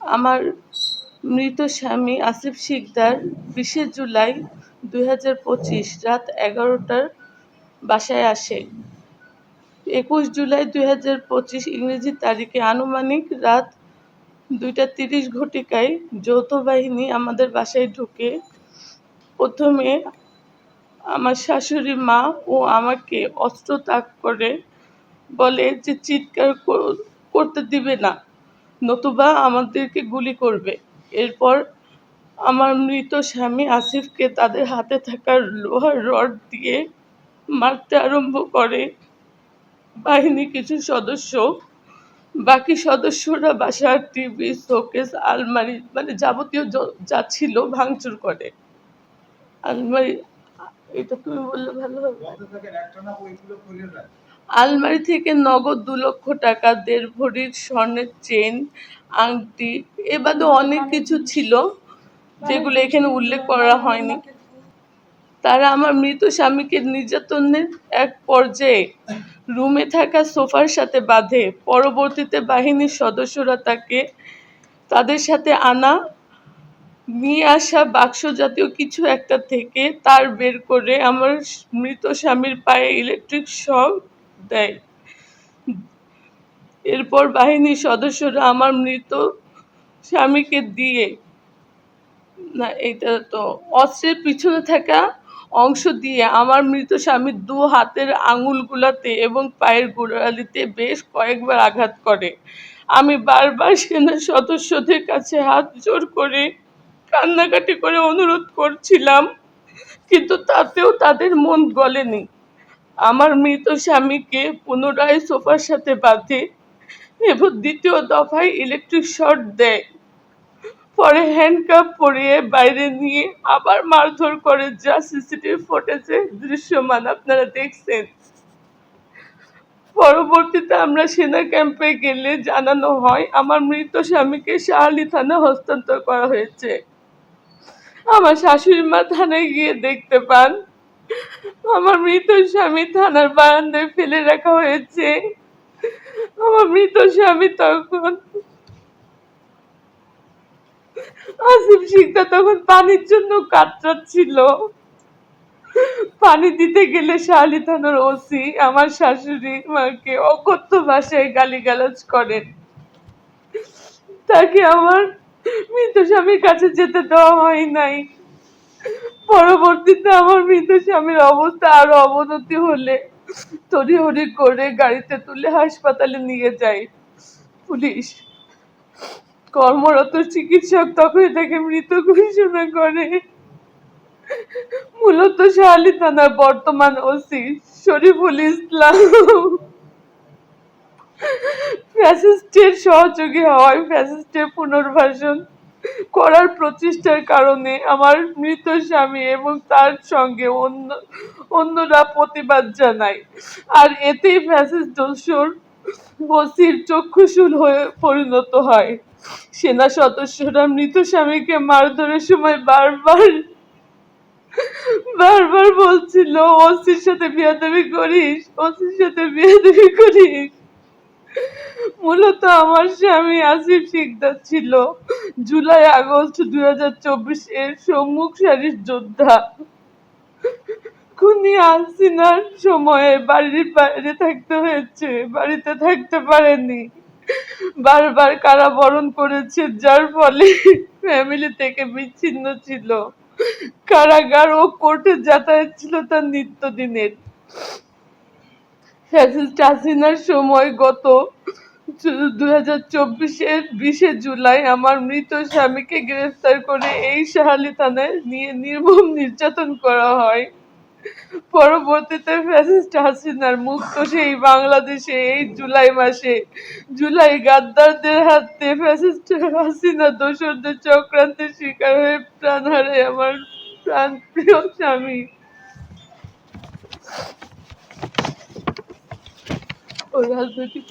আমার মৃত স্বামী আসিফ শিকদার বিশে জুলাই দুই হাজার পঁচিশ রাত এগারোটার বাসায় আসে। একুশ জুলাই দুই হাজার পঁচিশ ইংরেজি তারিখে আনুমানিক রাত দুইটা তিরিশ ঘটিকায় যৌথ বাহিনী আমাদের বাসায় ঢুকে প্রথমে আমার শাশুড়ি মা ও আমাকে অস্ত্র তাক করে বলে যে চিৎকার করতে দিবে না। নতুবা আমাদেরকে গুলি করবে। এরপর আমার মৃত স্বামী আসিফকে তাদের হাতে থাকা লোহার রড দিয়ে মারতে আরম্ভ করে। বাহিনী কিছু সদস্য, বাকি সদস্যরা বাসার টিভি, শোকেস, আলমারি মানে যাবতীয় যা ছিল ভাঙচুর করে। আলমারি, এটা তুমি বললে ভালো হবে। আলমারি থেকে নগদ দু লক্ষ টাকা দেড় ভরির স্বর্ণের চেন আংটি, এ বাদে অনেক কিছু ছিল যেগুলো এখানে উল্লেখ করা হয়নি। তারা আমার মৃত স্বামীকে নির্যাতনের এক পর্যায়ে রুমে থাকা সোফার সাথে বাঁধে। পরবর্তীতে বাহিনীর সদস্যরা তাকে তাদের সাথে আনা, নিয়ে আসা বাক্স জাতীয় কিছু একটা থেকে তার বের করে আমার মৃত স্বামীর পায়ে ইলেকট্রিক শক দেয়। এরপর বাহিনীর সদস্যরা আমার মৃত স্বামীকে দিয়ে, না, এটা তো অস্ত্রের পিছনে থাকা অংশ দিয়ে আমার মৃত স্বামীর দু হাতের আঙুলগুলাতে এবং পায়ের গোড়ালিতে বেশ কয়েকবার আঘাত করে। আমি বারবার সেনা সদস্যদের কাছে হাত জোর করে কান্নাকাটি করে অনুরোধ করছিলাম, কিন্তু তাতেও তাদের মন গলেনি। আমার মৃত স্বামীকে পুনরায় সোফার সাথে বাঁধে এবং দ্বিতীয় দফায় ইলেকট্রিক শর্ট দেয়। পরে হ্যান্ডকাপ পরিয়ে বাইরে নিয়ে আবার মারধর করে। যা সিসিটিভি ফুটেজে দৃশ্যমান, আপনারা দেখছেন। পরবর্তীতে আমরা সেনা ক্যাম্পে গেলে জানানো হয়, আমার মৃত স্বামীকে শাহালি থানা হস্তান্তর করা হয়েছে। আমার শাশুড়ি মা থানায় গিয়ে দেখতে পান। আমার মৃত স্বামী থানার বারান্দায় ফেলে রাখা হয়েছে। আমার মৃত স্বামী তখন আসিফ শিকদার তখন পানির জন্য কাতরাচ্ছিল। পানি দিতে গেলে শাহালি থানার ওসি আমার শাশুড়ি মাকে অকথ্য ভাষায় গালিগালাজ করেন। তাকে আমার মৃত স্বামীর কাছে যেতে দেওয়া হয় নাই। পরবর্তীতে আমার মৃত স্বামীর অবস্থা আরও অবনতি হলে তড়িহড়ি করে গাড়িতে তুলে হাসপাতালে নিয়ে যায় পুলিশ। কর্মরত চিকিৎসক তখনই তাকে মৃত ঘোষণা করে। মূলত শাহালি থানার বর্তমান ওসি শরীফুল ইসলাম। ফ্যাসিস্টের সহযোগী হওয়ায় ফ্যাসিস্টের পুনর্বাসন করার প্রচেষ্টার কারণে আমার মৃত স্বামী এবং তার সঙ্গে অন্য, অন্যরা প্রতিবাদ জানায়। আর এতেই ফ্যাসিস্ট দস্যুর ওসির চক্ষুশূল হয়ে পরিণত হয়। সেনা সদস্যরা মৃত স্বামীকে মারধরের সময় বারবার বারবার বলছিল, ওসির সাথে বিয়াদবি করিস, ওসির সাথে বিয়াদবি করিস। মূলত আমার স্বামী আসিফ শিকদার ছিল জুলাই, আগস্ট দুই হাজার চব্বিশ এর সম্মুখ সারির যোদ্ধা। খুনি হাসিনার সময়ে বাড়ির বাইরে থাকতে হয়েছে, বাড়িতে থাকতে পারেনি। বারবার কারাবরণ করেছে, যার ফলে ফ্যামিলি থেকে বিচ্ছিন্ন ছিল। কারাগার ও কোর্টে যাতায়াত ছিল তার নিত্যদিনের। হাসিনার সময় গত দুই হাজার চব্বিশের বিশে জুলাই আমার মৃত স্বামীকে গ্রেফতার করে এই শাহালি থানায় নিয়ে নির্মম নির্যাতন করা হয়। পরবর্তীতে ফ্যাসিস্ট হাসিনার মুক্ত সেই বাংলাদেশে এই জুলাই মাসে। জুলাই গাদ্দারদের হাতে ফ্যাসিস্ট হাসিনা দোসরদের চক্রান্তের শিকার হয়ে প্রাণ হারে আমার প্রাণ প্রিয় স্বামী। রাজনৈতিক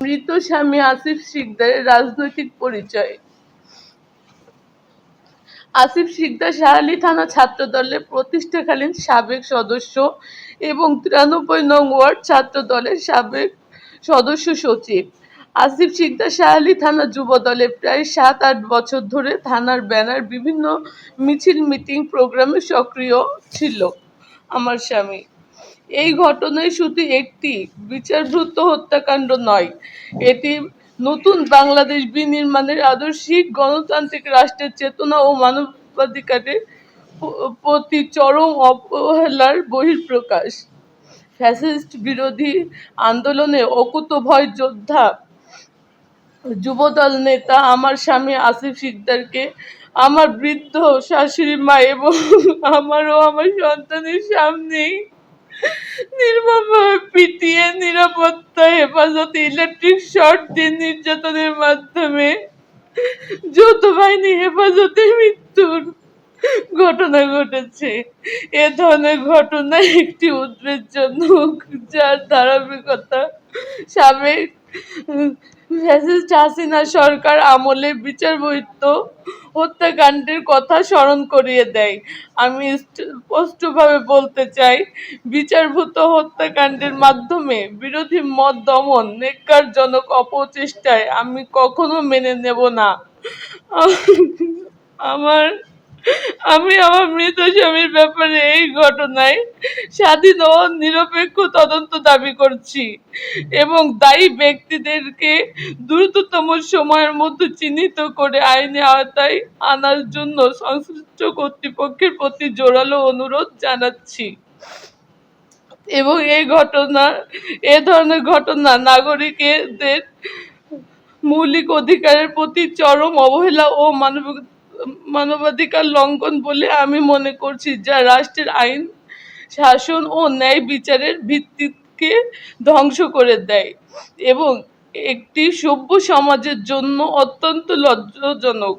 মৃত স্বামী আসিফ শিকদারের রাজনৈতিক পরিচয়। আসিফ শিকদার শাহালি থানা ছাত্র দলের প্রতিষ্ঠাকালীন সাবেক সদস্য এবং তিরানব্বই নং ওয়ার্ড ছাত্র দলের সাবেক সদস্য সচিব। আসিফ শিকদার শাহালি থানা যুবদলে প্রায় সাত, আট বছর ধরে থানার ব্যানার বিভিন্ন মিছিল, মিটিং, প্রোগ্রামে সক্রিয় ছিল। আমার স্বামী। এই ঘটনায় শুধু একটি বিচারভূত হত্যাকাণ্ড নয়, এটি নতুন বাংলাদেশ বিনির্মাণের আদর্শিক গণতান্ত্রিক রাষ্ট্রের চেতনা ও মানবাধিকারের প্রতি চরম অবহেলার বহিঃপ্রকাশ। ফ্যাসিস্ট বিরোধী আন্দোলনে অকুতভয় যোদ্ধা যুবদল নেতা আমার স্বামী আসিফ শিকদারকে আমার বৃদ্ধ, শাশুড়ি মা এবং আমার ও আমার সন্তানের সামনেই নির্মমভাবে পিটিয়ে নিরাপত্তা, হেফাজতে ইলেকট্রিক শর্ট দিয়ে নির্যাতনের মাধ্যমে যৌথ বাহিনী হেফাজতে মৃত্যুর ঘটনা ঘটেছে। এ ধরনের ঘটনা একটি উদ্বেগজনক, যার ধারাবাহিকতা সাবেক ফ্যাসিস্ট হাসিনা সরকার আমলে বিচারবহিত হত্যাকাণ্ডের কথা স্মরণ করিয়ে দেয়। আমি স্পষ্টভাবে বলতে চাই, বিচারভূত হত্যাকাণ্ডের মাধ্যমে বিরোধী মত দমন নেককারজনক অপচেষ্টায় আমি কখনো মেনে নেব না। আমার আমি আমার মৃত স্বামীর ব্যাপারে এই ঘটনায় স্বাধীন ও নিরপেক্ষ তদন্ত দাবি করছি এবং দায়ী ব্যক্তিদেরকে দ্রুততম সময়ের মধ্যে চিহ্নিত করে আইনে আওতায় আনার জন্য সংশ্লিষ্ট কর্তৃপক্ষের প্রতি জোরালো অনুরোধ জানাচ্ছি। এবং এই ঘটনা, এ ধরনের ঘটনা নাগরিকদের মৌলিক অধিকারের প্রতি চরম অবহেলা ও মানবিক মানবাধিকার লঙ্ঘন বলে আমি মনে করছি, যা রাষ্ট্রের আইন, শাসন ও ন্যায় বিচারের ভিত্তিকে ধ্বংস করে দেয় এবং একটি সভ্য সমাজের জন্য অত্যন্ত লজ্জাজনক।